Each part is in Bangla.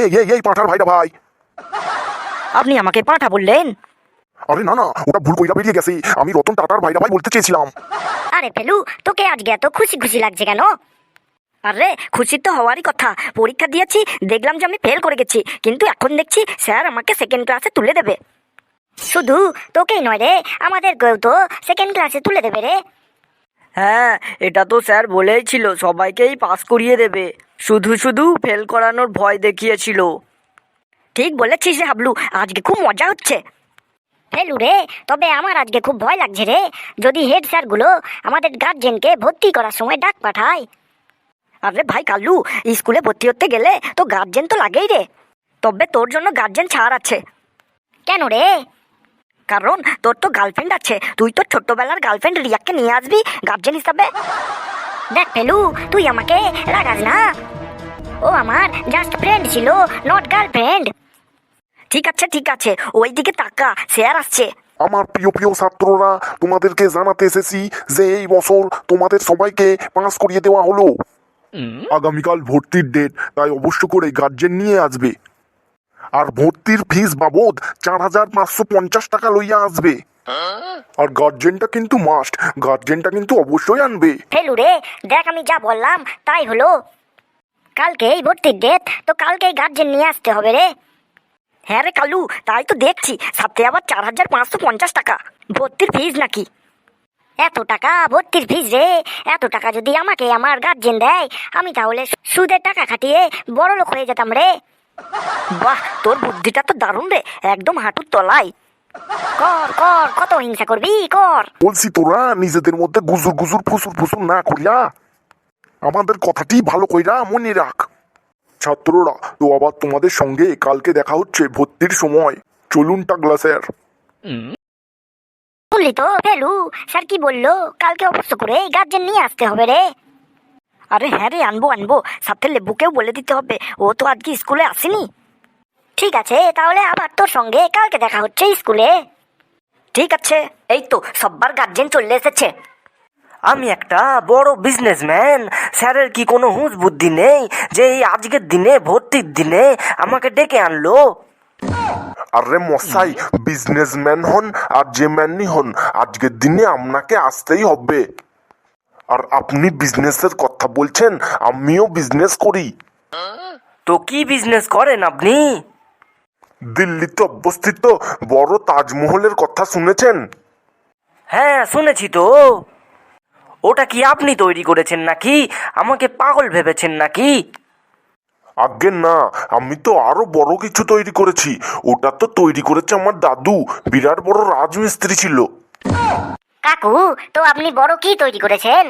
এই এই এই পাঠার ভাইটা ভাই। আপনি আমাকে পাঠা বললেন? আরে না না ওটা ভুল কইরা বেরিয়ে গেছে। আমি রতন টাটার ভাইটা ভাই বলতে চেয়েছিলাম। আরে পেলু তোকে আজকে এত খুশি খুশি লাগছে কেন? আরে খুশি তো হওয়ারই কথা। পরীক্ষা দিয়েছি দেখলাম যে আমি ফেল করে গেছি। কিন্তু এখন দেখছি স্যার আমাকে সেকেন্ড ক্লাসে তুলে দেবে। শুধু তোকেই নয় রে আমাদের কেউ তো সেকেন্ড ক্লাসে তুলে দেবে রে। হ্যাঁ এটা তো স্যার বলেই ছিল সবাইকেই পাস করিয়ে দেবে। শুধু শুধু ফেল করানোর ভয় দেখিয়েছিল। ঠিক বলেছিস রে হাবলু আজকে খুব মজা হচ্ছে। ফেলু রে তবে আমার আজকে খুব ভয় লাগছে রে। যদি হেড স্যারগুলো আমাদের গার্জেনকে ভর্তি করার সময় ডাক পাঠায়। আরে ভাই কাল্লু স্কুলে ভর্তি হতে গেলে তো গার্জেন তো লাগেই রে। তবে তোর জন্য গার্জেন ছাড় আছে। কেন রে? কারণ তোর তো গার্লফ্রেন্ড আছে। তুই তো ছোট্টবেলার গার্লফ্রেন্ড রিয়াকে নিয়ে আসবি গার্জেন হিসাবে। দেখ পেলু তুই আমাকে রাগাস না। ও আমার জাস্ট ফ্রেন্ড ছিল নট গার্লফ্রেন্ড ঠিক আছে ঠিক আছে ওই দিকে তাকা স্যার আসছে। আমার প্রিয় প্রিয় ছাত্ররা তোমাদেরকে জানাতে এসেছি যে এই বছর তোমাদের সবাইকে পাস করিয়ে দেওয়া হলো। আগামীকাল ভর্তির ডেট তাই অবশ্য করে গার্জেন নিয়ে আসবে। আর ভর্তির ফিস বাবদ চার হাজার পাঁচশো পঞ্চাশ টাকা লইয়া আসবে। আর গার্জেনটা কিন্তু মাস্ট গার্জেনটা কিন্তু অবশ্যই আনবে। ফেলু রে, দেখ আমি যা বললাম, তাই হলো। কালকে এই ভর্তির ডেট তো কালকেই গার্জেন নিয়ে আসতে হবে রে। হ্যাঁ রে কালু, তাই তো দেখছি সাথে আবার চার হাজার পাঁচশো পঞ্চাশ টাকা। ভর্তির ফিস নাকি? এত টাকা, ভর্তির ফিস রে। এত টাকা যদি আমাকে আমার গার্জেন দেয়, আমি তাহলে সুদের টাকা খাটিয়ে বড় লোক হয়ে যেতাম রে। বাহ তোর বুদ্ধিটা তো দারুণ রে। একদম হাঁটুর তলায়। কর কর কত হিংসা করবি? কর। বলছি তোরা নিজেদের মধ্যে গুজুর গুজুর ফুসুর ফুসুর না করিয়া আমাদের কথাটি ভালো কইরা মনে রাখ। ছাত্ররা তো আবার তোমাদের সঙ্গে কালকে দেখা হচ্ছে ভর্তির সময়। চলুন টাগলা স্যার। শুনলি তো ফেলু। স্যার কি বলল? কালকে অবশ্য করে গার্জেন নিয়ে আসতে হবে রে। আরে হ্যাঁ রে আনব আনব। সাথে লেবুকেও বলে দিতে হবে। ও তো আজকে স্কুলে আসেনি। ঠিক আছে তাহলে আবার তোর সঙ্গে কালকে দেখা হচ্ছে স্কুলে। ঠিক আছে এই তো সব্বার গার্জেন চলে এসেছে। আমি একটা বড় বিজনেসম্যান স্যারের কি কোনো হুঁশ বুদ্ধি নেই যে এই আজকের দিনে ভর্তির দিনে আমাকে ডেকে আনলো? আরে মশাই বিজনেসম্যান হন আর যে ম্যানই হন আজকের দিনে আপনাকে আসতেই হবে। আর আপনি বিজনেসের কথা বলছেন আমিও বিজনেস করি। তো কি বিজনেস করেন আপনি? দিল্লিতে অবস্থিত বড় তাজমহলের কথা শুনেছেন? হ্যাঁ শুনেছি তো। ওটা কি আপনি তৈরি করেছেন নাকি? আমাকে পাগল ভেবেছেন নাকি? আগে না আমি তো আরও বড় কিছু তৈরি করেছি। ওটা তো তৈরি করেছে আমার দাদু বিরাট বড় রাজমিস্ত্রি ছিল। কাকু, তো আপনি বড় কি তৈরি করেছেন?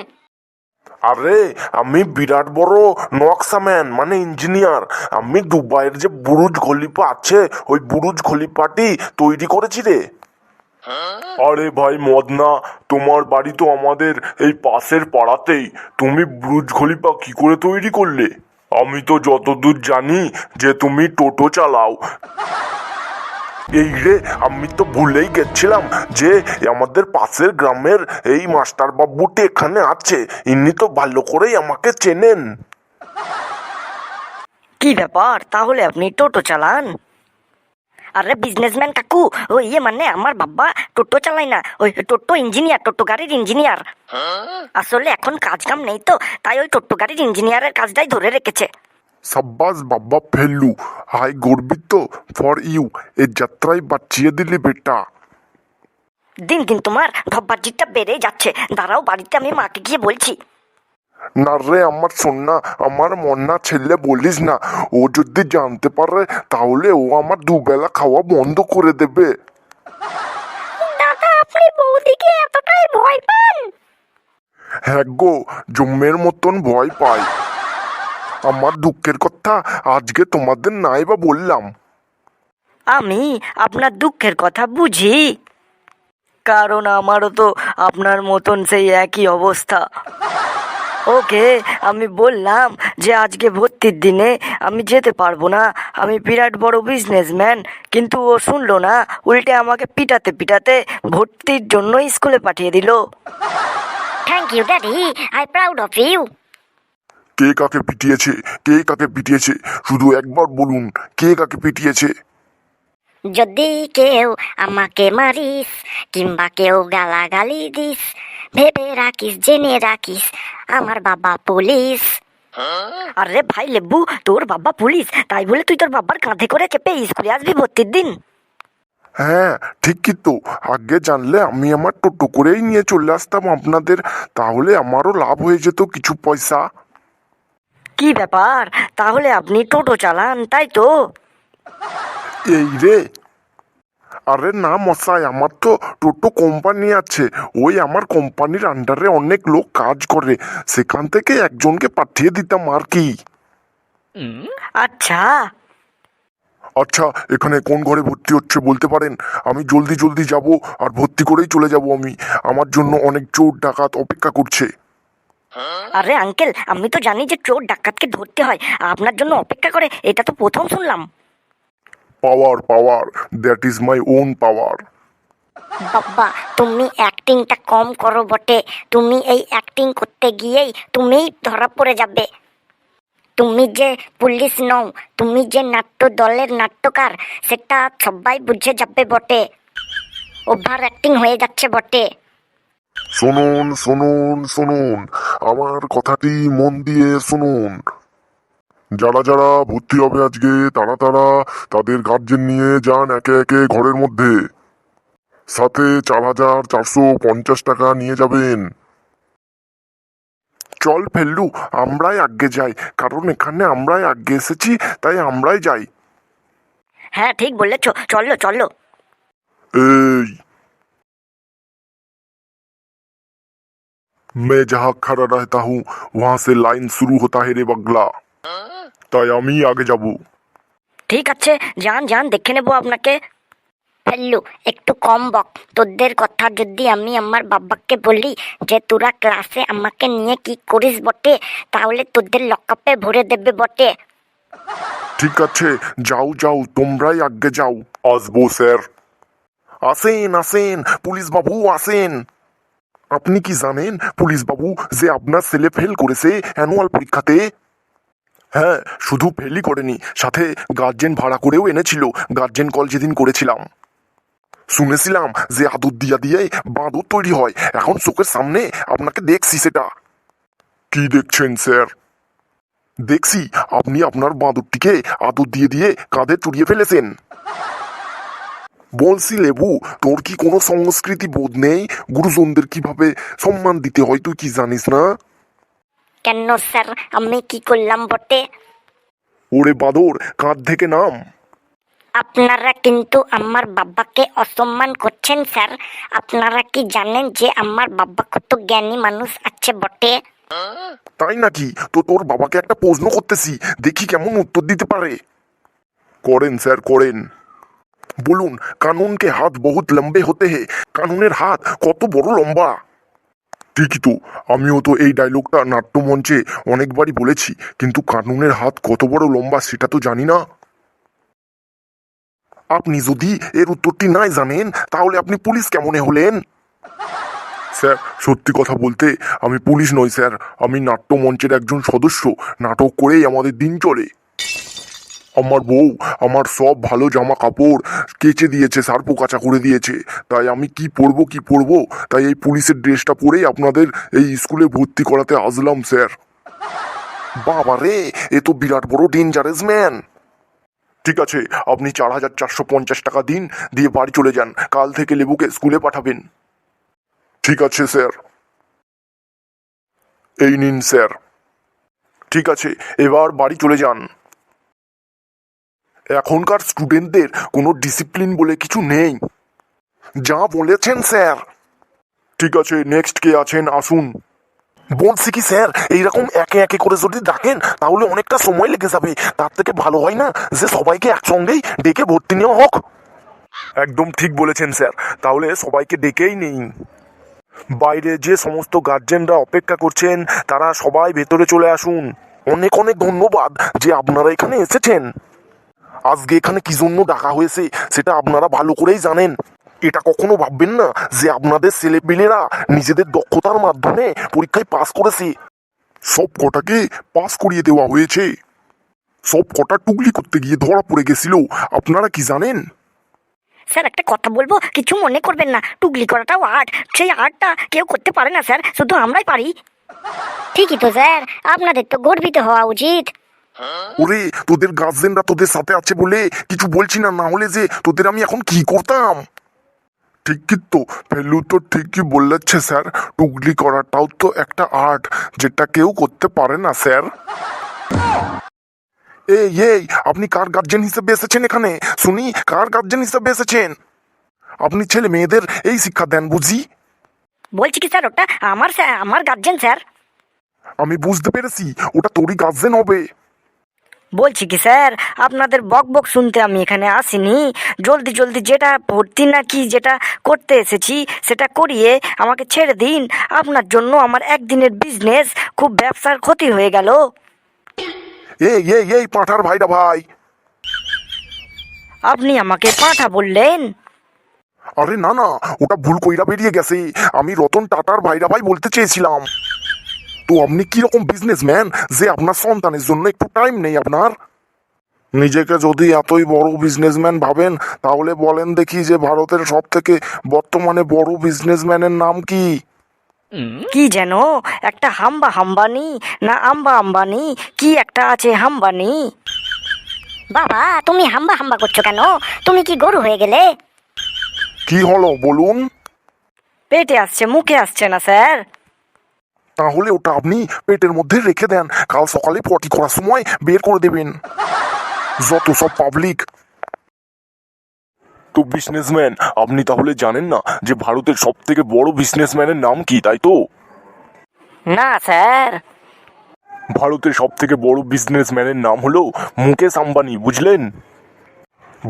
আরে, আমি বিরাট বড় নকশাম্যান মানে ইঞ্জিনিয়ার। আমি দুবাইয়ের যে বুরুজ খলিফা আছে, ওই বুরুজ খলিফাটি তৈরি করেছি রে। আরে ভাই মদনা, তোমার বাড়ি তো আমাদের এই পাশের পাড়াতেই। তুমি বুরুজ খলিফা কি করে তৈরি করলে? আমি তো যতদূর জানি যে তুমি টোটো চালাও। এই রে আমি তো ভুলেই গেছিলাম যে আমাদের পাশের গ্রামের এই মাস্টার বাবুটি এখানে আছে। ইনি তো ভালো করেই আমাকে চেনেন। কি ব্যাপার? তাহলে আপনি টোটো চালান? আরে বিজনেসম্যান কাকু ওই ইয়ে মানে আমার বাবা টোটো চালায় না ওই টোটো ইঞ্জিনিয়ার টোটো গাড়ির ইঞ্জিনিয়ার আসলে এখন কাজ কাম নেই তো তাই ওই টোটো গাড়ির ইঞ্জিনিয়ারের কাজটাই ধরে রেখেছে। সাব্বাস বাবা ফেলু হাই গর্বিত ফর ইউ এ যাত্রায় বাঁচিয়ে দিলি বেটা। দিন দিন তোমার ধব্বাজিটা বেড়ে যাচ্ছে। দাঁড়াও বাড়িতে আমি মাকে গিয়ে বলছি। না রে আমার সোনা আমার মন্না ছেলে বলিস না। ও যদি জানতে পারে তাহলে ও আমার দুবেলা খাওয়া বন্ধ করে দেবে। দাদা আপনি বৌদিকে এতটাই ভয় পান? হ্যাঁ গো জম্মের মতন ভয় পাই। আমার দুঃখের কথা আজকে তোমাদের নাই বা বললাম। আমি আপনার দুঃখের কথা বুঝি। কারণ আমারও তো আপনার মতন সেই একই অবস্থা। ওকে আমি বললাম যে আজকে ভর্তির দিনে আমি যেতে পারব না। আমি বিরাট বড় বিজনেসম্যান কিন্তু ও শুনলো না উল্টে আমাকে পিটাতে পিটাতে ভর্তির জন্য স্কুলে পাঠিয়ে দিল। Thank you daddy I proud of you কে কাকে পিটিয়েছে? কে কাকে পিটিয়েছে? শুধু একবার বলুন কে কাকে পিটিয়েছে? যদি কেউ আমাকে মারিস কিংবা কেউ গালাগালি দিস ভেবে রাখিস জেনে রাখিস আমার বাবা পুলিশ। আরে ভাই লেবু তোর বাবা পুলিশ তাই বলে তুই তোর বাবার কাঁধে করে চেপে স্কুলে আসবি ভর্তির দিন? হ্যাঁ ঠিক কিন্তু। আগে জানলে আমি আমার টোটো করেই নিয়ে চলে আসতাম আপনাদের তাহলে আমারও লাভ হয়ে যেত কিছু পয়সা। কি ব্যাপার? তাহলে আপনি টোটো চালান তাই তো? এই রে। আরে না মশাই আমার তো টোটো কোম্পানি আছে। ওই আমার কোম্পানির আন্ডারে অনেক লোক কাজ করে। সেখান থেকে একজনকে পাঠিয়ে দিতাম আর কি। আচ্ছা। আচ্ছা এখানে কোন ঘরে ভর্তি হচ্ছে বলতে পারেন? আমি জলদি জলদি যাব আর ভর্তি করেই চলে যাব আমি। আমার জন্য অনেক চোর ডাকাত অপেক্ষা করছে। আরে আঙ্কেল আমি তো জানি যে চোর ডাকাতকে ধরতে হয়। আপনার জন্য অপেক্ষা করে এটা তো প্রথম শুনলাম। Power power that is my own power বাবা তুমি অ্যাক্টিংটা কম করো বটে। তুমি এই অ্যাক্টিং করতে গিয়েই তুমিই ধরা পড়ে যাবে। তুমি যে পুলিশ নও তুমি যে নাট্য দলের নাট্যকার সেটা সবাই বুঝে যাবে বটে। ওভার অ্যাক্টিং হয়ে যাচ্ছে বটে। শুনুন শুনুন শুনুন। আমার কথাটি মন দিয়ে শুনুন। যারা যারা ভর্তি হবে আজকে তারা তারা তাদের গার্জেন নিয়ে যান একে একে ঘরের মধ্যে। সাথে চার হাজার চারশো পঞ্চাশ টাকা নিয়ে যাবেন। চল ফেললু আমরাই আগে যাই। কারণ এখানে আমরাই আগে এসেছি তাই আমরাই যাই। হ্যাঁ ঠিক বলেছ। চলো চলো। এই मैं जहाँ खड़ा रहता हूँ वहां से लाइन शुरू होता है रे बगला তাই আমি আগে যাব ঠিক আছে যান যান দেখে নেবো আপনাকে ফেললু একটু কম বক তোদের কথা যদি আমি আমার বাবাকে বলি যে তোরা ক্লাসে আমাকে নিয়ে কি করিস বটে তাহলে তোদের লকআপে ভরে দেবে বটে ঠিক আছে যাও যাও তোমরাই আগে যাও আসবো স্যার আসেন আসেন পুলিশ বাবু আসেন আপনি কি জানেন পুলিশ বাবু যে আপনার ছেলে ফেল করেছে অ্যানুয়াল পরীক্ষাতে? হ্যাঁ শুধু ফেলই করেনি, সাথে গার্জেন ভাড়া করেও এনেছিল গার্জেন কল যেদিন করেছিলাম। শুনেছিলাম যে আদর দিয়া দিয়ে বাঁদর তৈরি হয়, এখন চোখের সামনে আপনাকে দেখছি সেটা। কি দেখছেন, স্যার? দেখছি, আপনি আপনার বাঁদরটিকে আদর দিয়ে দিয়ে কাঁধে চড়িয়ে ফেলেছেন। বলছি লেবু তোর কি কোনো সংস্কৃতি বোধ নেই? গুরুজনদের কীভাবে সম্মান দিতে হয় তুই কি জানিস না? কেন স্যার? আমি কি করলাম বটে? ওরে বাদর কাঁধ থেকে নাম। আপনারা কিন্তু আমার বাবাকে অসম্মান করছেন স্যার। আপনারা কি জানেন যে আমার বাবা কত জ্ঞানী মানুষ আছে বটে? তাই নাকি? তো তোর বাবাকে একটা প্রশ্ন করতেছি দেখি কেমন উত্তর দিতে পারে। করেন স্যার করেন। বলুন কানুন কে হাত বহুত লম্বে হতে হে। কানুনের হাত কত বড় লম্বা। ঠিকই তো, আমিও তো এই ডায়লগটা নাট্যমঞ্চে অনেকবারই বলেছি, কিন্তু কানুনের হাত কত বড় লম্বা সেটা তো জানি না। আপনি যদি এর উত্তরটি নাই জানেন, তাহলে আপনি পুলিশ কেমনে হলেন? স্যার, সত্যি কথা বলতে আমি পুলিশ নই, স্যার। আমি নাট্যমঞ্চের একজন সদস্য। নাটক করেই আমাদের দিন চলে। আমার বউ, আমার সব ভালো জামা কাপড় কেচে দিয়েছে সার্পো কাচা করে দিয়েছে। তাই আমি কি পরবো কি পরবো? তাই এই পুলিশের ড্রেসটা পরেই আপনাদের এই স্কুলে ভর্তি করাতে আসলাম, স্যার। বাবা রে, এ তো বিরাট বড় ডেঞ্জারাস ম্যান ঠিক আছে, আপনি চার হাজার চারশো পঞ্চাশ টাকা দিন, দিয়ে বাড়ি চলে যান। কাল থেকে লেবুকে স্কুলে পাঠাবেন। ঠিক আছে, স্যার। এই নিন, স্যার। ঠিক আছে, এবার বাড়ি চলে যান। এখনকার স্টুডেন্টদের কোনো ডিসিপ্লিন বলে কিছু নেই। যা বলেছেন স্যার। ঠিক আছে নেক্সট কে আছেন, আসুন। বলছি কি স্যার, এইরকম একে একে করে যদি ডাকেন, তাহলে অনেকটা সময় লেগে যাবে। তার থেকে ভালো হয় না যে সবাইকে একসঙ্গেই ডেকে ভর্তি নেওয়া হোক। একদম ঠিক বলেছেন স্যার, তাহলে সবাইকে ডেকেই নেই বাইরে যে সমস্ত গার্জেনরা অপেক্ষা করছেন, তারা সবাই ভেতরে চলে আসুন। অনেক অনেক ধন্যবাদ যে আপনারা এখানে এসেছেন। আজকে এখানে কি জন্য ডাকা হয়েছে, সেটা আপনারা ভালো করেই জানেন। এটা কখনো ভাববেন না যে আপনাদের ছেলেপিলেরা নিজেদের দক্ষতার মাধ্যমে পরীক্ষায় পাস করেছে। সব কটাকে পাস করিয়ে দেওয়া হয়েছে। সব কটা টুকলি করতে গিয়ে ধরা পড়ে গেছিল। আপনারা কি জানেন? স্যার, একটা কথা বলব, কিছু মনে করবেন না। টুকলি করাটাও আর্ট। সেই আর্টটা কেউ করতে পারে না, স্যার। শুধু আমরাই পারি। ঠিকই তো, স্যার। আপনাদের তো গর্বিত হওয়া উচিত। ওরে তোদের গার্জেনরা তোদের সাথে আছে বলে কিছু বলছি না না হলে যে তোদের আমি এখন কি করতাম? ঠিকই তো? ফেলু তো ঠিকই বলেছে স্যার। টুকলি করাটাও তো একটা আর্ট যেটা কেউ করতে পারে না স্যার। এই এই আপনি কার গার্জেন হিসেবে এসেছেন এখানে? শুনি কার গার্জেন হিসেবে এসেছেন? আপনি ছেলে মেয়েদের এই শিক্ষা দেন বুঝি? বলছি কি স্যার ওটা আমার স্যার আমার গার্জেন স্যার। আমি বুঝতে পেরেছি ওটা তোরই গার্জেন হবে। বলছি কি স্যার আপনাদের বক বক শুনতে আমি এখানে আসিনি। জলদি জলদি যেটা ভর্তি না কি যেটা করতে এসেছি সেটা করিয়ে আমাকে ছেড়ে দিন। আপনার জন্য আমার একদিনের বিজনেস খুব ব্যবসার ক্ষতি হয়ে গেল। এই এই এই পাঁঠার ভাইরা ভাই। আপনি আমাকে পাঁঠা বললেন? আরে না না ওটা ভুল কইরা বেরিয়ে গেছে। আমি রতন টাটার ভাইরা ভাই বলতে চেয়েছিলাম। তো আপনি কীরকম বিজনেসম্যান যে আপনার সন্তানের জন্য একটু টাইম নেই আপনার? নিজেকে যদি এতই বড় বিজনেসম্যান ভাবেন তাহলে বলেন দেখি যে ভারতের সব থেকে বর্তমানে বড় বিজনেসম্যানের নাম কি? কি যেন? একটা হাম্বা হাম্বানি না আম্বা আম্বানি? কি একটা আছে হাম্বানি? বাবা তুমি হাম্বা হাম্বা করছ কেন? তুমি কি গরু হয়ে গেলে? কি হলো বলুন। পেটে আসছে মুখে আসছে না স্যার। তাহলে ওটা আপনি পেটের মধ্যে রেখে দেন। কাল সকালে পটি করার সময় বের করে দেবেন। যত সব পাবলিক তো বিজনেসম্যান আপনি তাহলে জানেন না যে ভারতের সব থেকে বড় বিজনেসম্যানের নাম কি তাই তো? না স্যার। ভারতের সব থেকে বড় বিজনেসম্যানের নাম হলো মুকেশ আম্বানি বুঝলেন?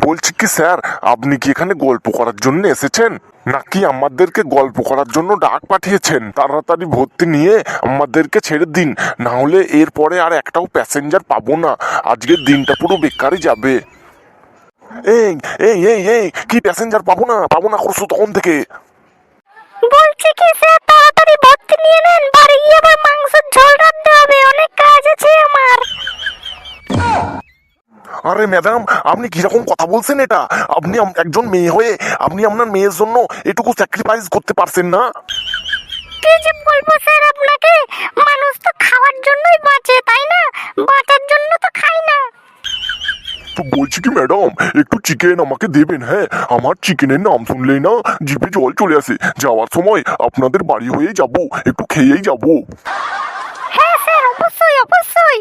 বলছি কি স্যার আপনি কি এখানে গল্প করার জন্য এসেছেন? নাকি আমাদেরকে গল্প করার জন্য ডাক পাঠিয়েছেন? তাড়াতাড়ি ভর্তি নিয়ে আমাদেরকে ছেড়ে দিন। না হলে এরপরে আর একটাও প্যাসেঞ্জার পাবো না। আজকের দিনটা পুরো বেকারই যাবে। এই এই এই এই, কি প্যাসেঞ্জার পাবো না? পাবো না করছ তখন থেকে। বলছি কি স্যার তাড়াতাড়ি ভর্তি নিয়ে নেন, বাড়ি গিয়ে আবার মাংসের ঝোল রাখতে হবে অনেক কাজ আছে আমার আরে ম্যাডাম আপনি কীরকম কথা বলছেন এটা? আপনি একজন মেয়ে হয়ে আপনি আপনার মেয়ের জন্য এটুকু স্যাক্রিফাইস করতে পারছেন না। কি যে বলব স্যার আপনাকে? মানুষ তো খাওয়ার জন্যই বাঁচে তাই না? বাঁচার জন্য তো খাই না। তো বলছি কি ম্যাডাম একটু চিকেন আমাকে দেবেন হ্যাঁ? আমার চিকেনের নাম শুনলেই না জিভে জল চলে আসে। যাওয়ার সময় আপনাদের বাড়ি হয়েই যাব একটু খেয়েই যাব হ্যাঁ স্যার অবশ্যই অবশ্যই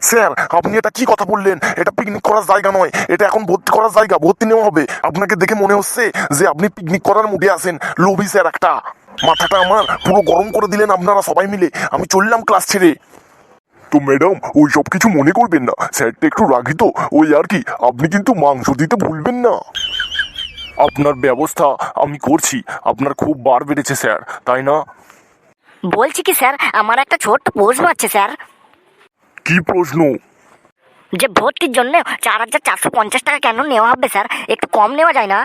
স্যার আপনি এটা কি কথা বললেন? এটা পিকনিক করার জায়গা নয়। এটা এখন ভর্তি করার জায়গা, ভর্তি নেওয়া হবে। আপনাকে দেখে মনে হচ্ছে যে আপনি পিকনিক করার মুডে আছেন। লোভি স্যার একটা। মাথাটা আমার পুরো গরম করে দিলেন আপনারা সবাই মিলে। আমি চললাম ক্লাস ছেড়ে। তো ম্যাডাম ওই সব কিছু মনে করবেন না। স্যারটা একটু রাগি তো। ওই আর কি, আপনি কিন্তু মাংস দিতে ভুলবেন না। আপনার ব্যবস্থা আমি করছি। আপনার খুব বার বেড়েছে, স্যার। তাই না? বলছি কি, স্যার? আমার একটা ছোট্ট প্রশ্ন আছে স্যার। কি প্রশ্ন? যে ভর্তির জন্য চার হাজার চারশো পঞ্চাশ টাকা কেন নেওয়া হবে স্যার? একটু কম নেওয়া যায় না?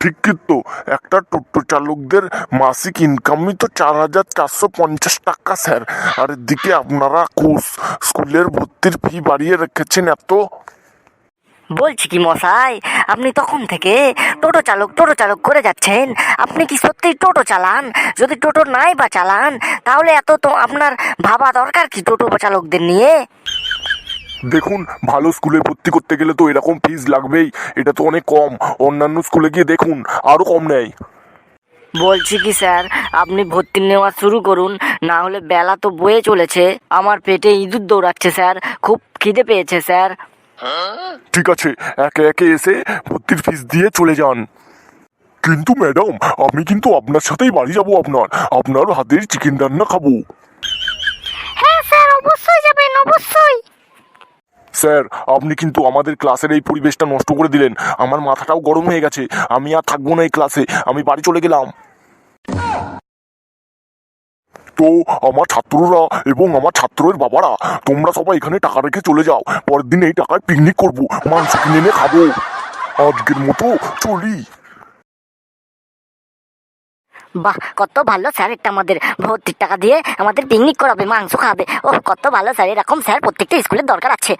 ঠিক তো একটা টোটো চালকদের মাসিক ইনকামই তো চার হাজার চারশো পঞ্চাশ টাকা স্যার। আর এদিকে আপনারা কোর্স স্কুলের ভর্তির ফি বাড়িয়ে রেখেছেন এত? বলছি কি মশাই আপনি তখন থেকে টোটো চালক টোটো চালক করে যাচ্ছেন। আপনি কি সত্যিই টোটো চালান? যদি টোটো নাই বা চালান তাহলে এত তো আপনার ভাবা দরকার কি টোটো চালকদের নিয়ে? দেখুন ভালো স্কুলে ভর্তি করতে গেলে তো এরকম ফিজ লাগবেই। এটা তো অনেক কম। অন্যান্য স্কুলে গিয়ে দেখুন আরও কম নেয়। বলছি কি স্যার আপনি ভর্তি নেওয়া শুরু করুন না হলে বেলা তো বয়ে চলেছে। আমার পেটে ইঁদুর দৌড়াচ্ছে স্যার। খুব খিদে পেয়েছে স্যার। ঠিক আছে একে একে এসে ভর্তির ফিস দিয়ে চলে যান। কিন্তু ম্যাডাম আমি কিন্তু আপনার সাথেই বাড়ি যাব আপনার। আপনার হাতের চিকেন রান্না খাব। হ্যাঁ স্যার অবশ্যই যাবেন অবশ্যই। স্যার আপনি কিন্তু আমাদের ক্লাসের এই পরিবেশটা নষ্ট করে দিলেন। আমার মাথাটাও গরম হয়ে গেছে। আমি আর থাকব না এই ক্লাসে। আমি বাড়ি চলে গেলাম। তো আমার ছাত্ররা এবং আমার ছাত্রের বাবারা, তোমরা সবাই এখানে টাকা রেখে চলে যাও। পরের দিন এই টাকায় পিকনিক করব, মাংস কিনে এনে খাব। আজকের মতো চলি। বাহ, কত ভালো স্যার একটা আমাদের ভর্তির টাকা দিয়ে আমাদের পিকনিক করাবে, মাংস খাবে। ও কত ভালো স্যার, এরকম স্যার প্রত্যেকটা স্কুলের দরকার আছে।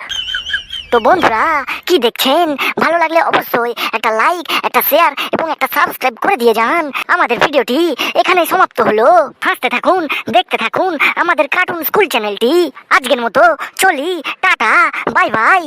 তো বন্ধুরা, কি দেখছেন? ভালো লাগলে অবশ্যই একটা লাইক একটা শেয়ার এবং একটা সাবস্ক্রাইব করে দিয়ে যান। আমাদের ভিডিওটি এখানে সমাপ্ত হলো। হাসতে থাকুন, দেখতে থাকুন আমাদের কার্টুন স্কুল চ্যানেলটি আজকের মতো চলি, টাটা বাই বাই